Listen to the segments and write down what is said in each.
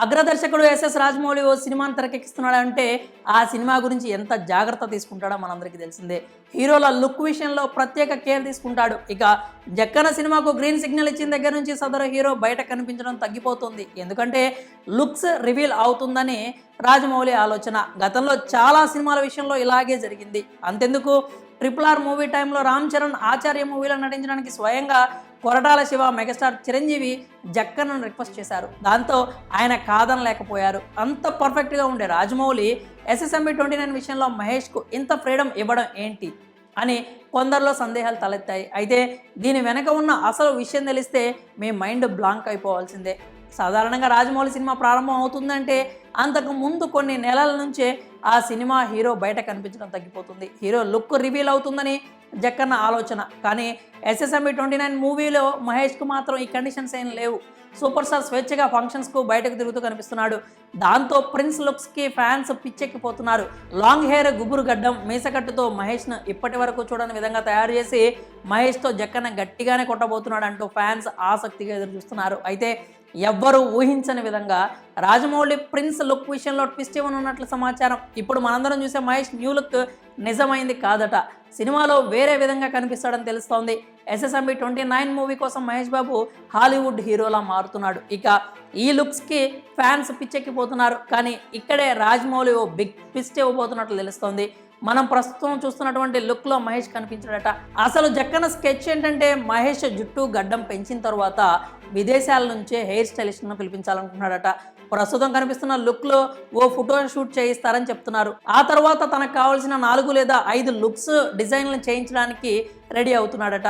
అగ్రదర్శకుడు SS Rajamouli ఓ సినిమాను తెరకెక్కిస్తున్నాడంటే ఆ cinema గురించి ఎంత జాగ్రత్త తీసుకుంటాడో మనందరికీ తెలిసిందే. హీరోల లుక్ విషయంలో ప్రత్యేక కేర్ తీసుకుంటాడు. ఇక జక్కన సినిమాకు గ్రీన్ సిగ్నల్ ఇచ్చిన దగ్గర నుంచి సదరు హీరో బయట కనిపించడం తగ్గిపోతుంది. ఎందుకంటే లుక్స్ రివీల్ అవుతుందని రాజమౌళి ఆలోచన. గతంలో చాలా సినిమాల విషయంలో ఇలాగే జరిగింది. అంతెందుకు? ట్రిపుల్ ఆర్ మూవీ టైంలో రామ్ చరణ్ ఆచార్య మూవీలో నటించడానికి స్వయంగా కొరటాల శివ మెగాస్టార్ చిరంజీవి జక్కన్నను రిక్వెస్ట్ చేశారు. దాంతో ఆయన కాదనలేకపోయారు. అంత పర్ఫెక్ట్గా ఉండే రాజమౌళి ఎస్ఎస్ఎంబి ట్వంటీ నైన్ విషయంలో మహేష్కు ఇంత ఫ్రీడమ్ ఇవ్వడం ఏంటి? అని కొందరిలో సందేహాలు తలెత్తాయి. అయితే దీని వెనక ఉన్న అసలు విషయం తెలిస్తే మీ మైండ్ బ్లాంక్ అయిపోవాల్సిందే. సాధారణంగా రాజమౌళి సినిమా ప్రారంభం అవుతుందంటే అంతకు ముందు కొన్ని నెలల నుంచే ఆ సినిమా హీరో బయట కనిపించడం తగ్గిపోతుంది. హీరో లుక్ రివీల్ అవుతుందని జక్కన్న ఆలోచన. కానీ ఎస్ఎస్ఎంబి ట్వంటీ నైన్ మూవీలో మహేష్కు మాత్రం ఈ కండిషన్స్ ఏం లేవు. సూపర్ స్టార్ స్వేచ్ఛగా ఫంక్షన్స్కు బయటకు తిరుగుతూ కనిపిస్తున్నాడు. దాంతో ప్రిన్స్ లుక్స్కి ఫ్యాన్స్ పిచ్చెక్కిపోతున్నారు. లాంగ్ హెయిర్ గుబురు గడ్డం మీసకట్టుతో మహేష్ను ఇప్పటి వరకు చూడని విధంగా తయారు చేసి మహేష్తో జక్కన్న గట్టిగానే కొట్టబోతున్నాడు అంటూ ఫ్యాన్స్ ఆసక్తిగా ఎదురు చూస్తున్నారు. అయితే ఎవ్వరూ ఊహించని విధంగా రాజమౌళి ప్రిన్స్ లుక్ విషయంలో ట్విస్ట్ ఇవ్వనున్నట్లు సమాచారం? ఇప్పుడు మనందరం చూసే మహేష్ న్యూ లుక్ నిజమైంది కాదట. సినిమాలో వేరే విధంగా కనిపిస్తాడని తెలుస్తోంది. ఎస్ఎస్ఎంబి ట్వంటీ నైన్ మూవీ కోసం మహేష్ బాబు హాలీవుడ్ హీరోలా మారుతున్నాడు. ఇక ఈ లుక్స్కి ఫ్యాన్స్ పిచ్చెక్కిపోతున్నారు. కానీ ఇక్కడే రాజమౌళి ఓ బిగ్ ట్విస్ట్ ఇవ్వబోతున్నట్లు తెలుస్తోంది. మనం ప్రస్తుతం చూస్తున్నటువంటి లుక్లో మహేష్ కనిపించాడట. అసలు జక్కన స్కెచ్ ఏంటంటే మహేష్ జుట్టు గడ్డం పెంచిన తర్వాత విదేశాల నుంచే హెయిర్ స్టైలిస్ట్ను పిలిపించాలనుకున్నాడట ప్రస్తుతం కనిపిస్తున్న లుక్లో ఓ ఫోటో షూట్ చేయిస్తారని చెప్తున్నారు. ఆ తర్వాత తనకు కావాల్సిన నాలుగు నాలుగు లేదా ఐదు లుక్స్ డిజైన్లు చేయించడానికి రెడీ అవుతున్నాడట.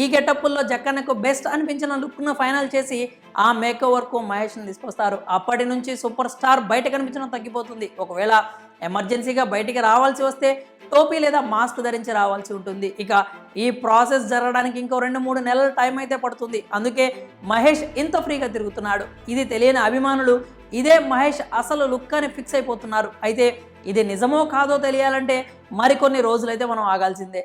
ఈ గెటప్పుల్లో జక్కన్నకు బెస్ట్ అనిపించిన లుక్ను ఫైనల్ చేసి ఆ మేక్ ఓవర్కు మహేష్ని తీసుకొస్తారు. అప్పటి నుంచి సూపర్ స్టార్ బయట కనిపించడం తగ్గిపోతుంది. ఒకవేళ ఎమర్జెన్సీగా బయటికి రావాల్సి వస్తే టోపీ లేదా మాస్క్ ధరించి రావాల్సి ఉంటుంది. ఇక ఈ ప్రాసెస్ జరగడానికి ఇంకో రెండు మూడు నెలల టైం అయితే పడుతుంది. అందుకే మహేష్ ఇంత ఫ్రీగా తిరుగుతున్నాడు. ఇది తెలియని అభిమానులు ఇదే మహేష్ అసలు లుక్ అని ఫిక్స్ అయిపోతున్నారు. అయితే ఇది నిజమో కాదో తెలియాలంటే మరికొన్ని రోజులైతే మనం ఆగాల్సిందే.